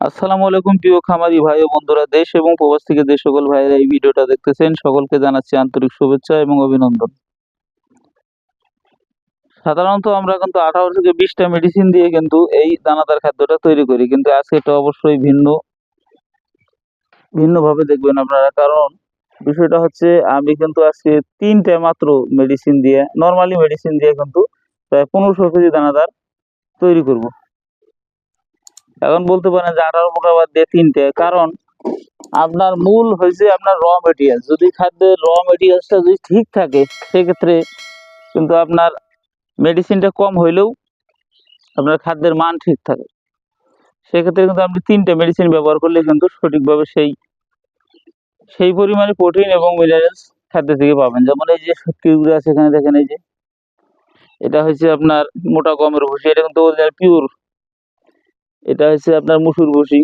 আসসালামু আলাইকুম প্রিয় খামারি ভাই ও বন্ধুরা, দেশ এবং প্রবাস থেকে যে সকল ভাইয়েরা এই ভিডিওটা দেখতেছেন, সকলকে জানাচ্ছি আন্তরিক শুভেচ্ছা এবং অভিনন্দন। সাধারণত আমরা কিন্তু আঠারো থেকে বিশটা মেডিসিন দিয়ে কিন্তু এই দানাদার খাদ্যটা তৈরি করি, কিন্তু আজকে এটা অবশ্যই ভিন্ন, ভিন্নভাবে দেখবেন আপনারা, কারণ বিষয়টা হচ্ছে আমি কিন্তু আজকে তিনটে মাত্র মেডিসিন দিয়ে নর্মালি মেডিসিন দিয়ে কিন্তু প্রায় পনেরোশো কেজি দানাদার তৈরি করব। এখন বলতে পারেন যে আঠারো প্রকার দিয়ে তিনটে, কারণ আপনার মূল হয়েছে আপনার র মেটেরিয়াল যদি খাদ্যের র মেটেরিয়ালসটা যদি ঠিক থাকে, সেক্ষেত্রে কিন্তু আপনার মেডিসিনটা কম হইলেও আপনার খাদ্যের মান ঠিক থাকে। সেক্ষেত্রে কিন্তু আপনি তিনটে মেডিসিন ব্যবহার করলে কিন্তু সঠিকভাবে সেই সেই পরিমাণে প্রোটিন এবং মিনারেলস খাদ্য থেকে পাবেন। যেমন এই যে শক্তিগুলো আছে এখানে দেখেন এই যে, এটা হচ্ছে আপনার মোটা গমের ভুষি এটা কিন্তু পিওর এটা হচ্ছে আপনার মুসুর ভুসি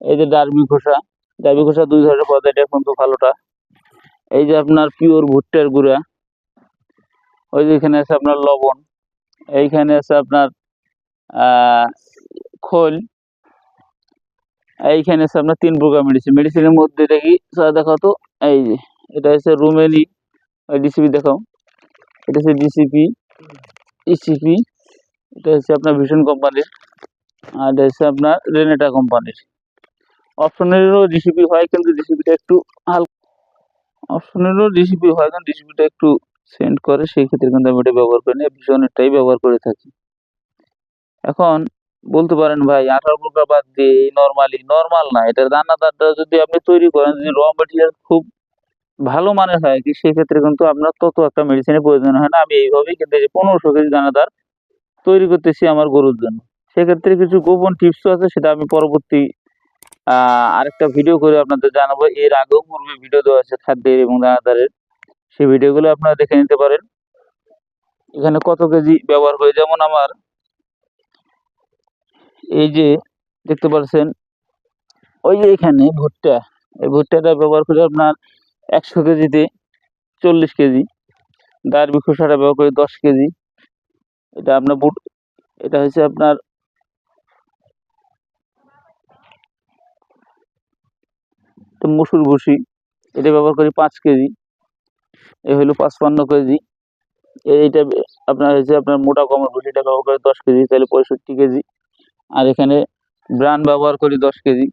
এই যে ডার্বি খোসা ডার্বি খোসা দুই ধরনের পদ এটা কিন্তু ভালোটা। এই যে আপনার পিওর ভুট্টার গুঁড়া, ওই যে এখানে আছে আপনার লবণ, এইখানে আছে আপনার খোল, এইখানে আছে আপনার তিন প্রকার মেডিসিন মেডিসিনের মধ্যে দেখি দেখাও তো, এই যে, এটা হচ্ছে রুমেলি ডিসিপি দেখাও। এটা হচ্ছে ডিসিপি ইসিপি এটা হচ্ছে আপনার ভীষণ কোম্পানির আর হচ্ছে আপনার রেনেটা কোম্পানির অপশনেরও ডিসিপি হয়, কিন্তু ডিসিপিটা একটু হালকা অপশনেরও ডিসিপি হয়, কিন্তু ডিসিপিটা একটু সেন্ড করে, সেই ক্ষেত্রে কিন্তু আমি এটা ব্যবহার করি না ভীষণেরটাই ব্যবহার করে থাকি। এখন বলতে পারেন ভাই, আঠারো প্রকার বাদ দিয়ে নর্মালি নর্মাল না এটা দানাদারটা যদি আপনি তৈরি করেন, যদি র মেটেরিয়াল খুব ভালো মানের হয়, কি সেক্ষেত্রে কিন্তু আপনার তত একটা মেডিসিনের প্রয়োজন হয় না। আমি এইভাবেই কিন্তু পনেরোশো কেজি দানাদার তৈরি করতেছি আমার গরুর জন্য। সেক্ষেত্রে কিছু গোপন টিপসও আছে, সেটা আমি পরবর্তী আরেকটা ভিডিও করে আপনাদের জানাব। এর আগেও পূর্বে ভিডিও দেওয়া আছে খাদ্যের এবং দানাদারের সেই ভিডিওগুলো আপনারা দেখে নিতে পারেন। এখানে কত কেজি ব্যবহার করে, যেমন আমার, এই যে দেখতে পাচ্ছেন, ওই যে এখানে ভুট্টা। এই ভুট্টাটা ব্যবহার করে আপনার একশো কেজিতে চল্লিশ কেজি। ডার্বি খোসাটা ব্যবহার করে দশ কেজি। এটা আপনার বুট, এটা হচ্ছে আপনার তো মুসুর ভুসি এটা ব্যবহার করি পাঁচ কেজি। এ হলো পাঁচপান্ন কেজি। এইটা আপনার হচ্ছে আপনার মোটা কমর ভুসিটা ব্যবহার করি দশ কেজি, তাহলে পঁয়ষট্টি কেজি। আর এখানে ব্রান ব্যবহার করি দশ কেজি,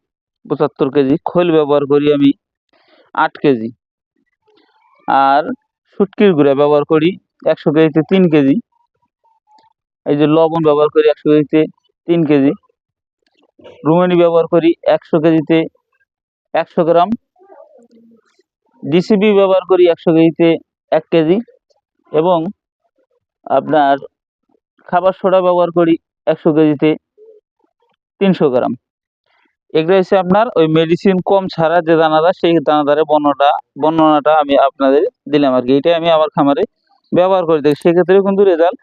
পঁচাত্তর কেজি। খোল ব্যবহার করি আমি আট কেজি। আর শুটকির গুঁড়া ব্যবহার করি একশো কেজিতে তিন কেজি। এই যে লবণ ব্যবহার করি একশো কেজিতে তিন কেজি। রুমেনি ব্যবহার করি একশো কেজিতে একশো গ্রাম। ডিসিবি ব্যবহার করি একশো কেজিতে এক কেজি। এবং আপনার খাবার সোডা ব্যবহার করি একশো কেজিতে তিনশো গ্রাম। এগুলো হচ্ছে আপনার ওই মেডিসিন কম ছাড়া যে দানাদার, সেই দানাদারের বর্ণনাটা বর্ণনাটা আমি আপনাদের দিলাম আর কি। এটাই আমি আমার খামারে ব্যবহার করে থাকি। সেক্ষেত্রেও কিন্তু রেজাল্ট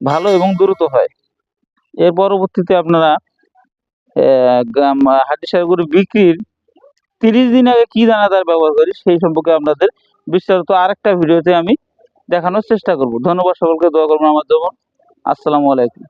ভালো এবং দ্রুত হয়। এর পরবর্তীতে আপনারা হাড্ডি সারগুলো বিক্রির তিরিশ দিন আগে কি দানাদার ব্যবহার করি সেই সম্পর্কে আপনাদের বিস্তারিত আরেকটা ভিডিওতে আমি দেখানোর চেষ্টা করব। ধন্যবাদ সকলকে, দোয়া করবেন আমার জন্য। আসসালামু আলাইকুম।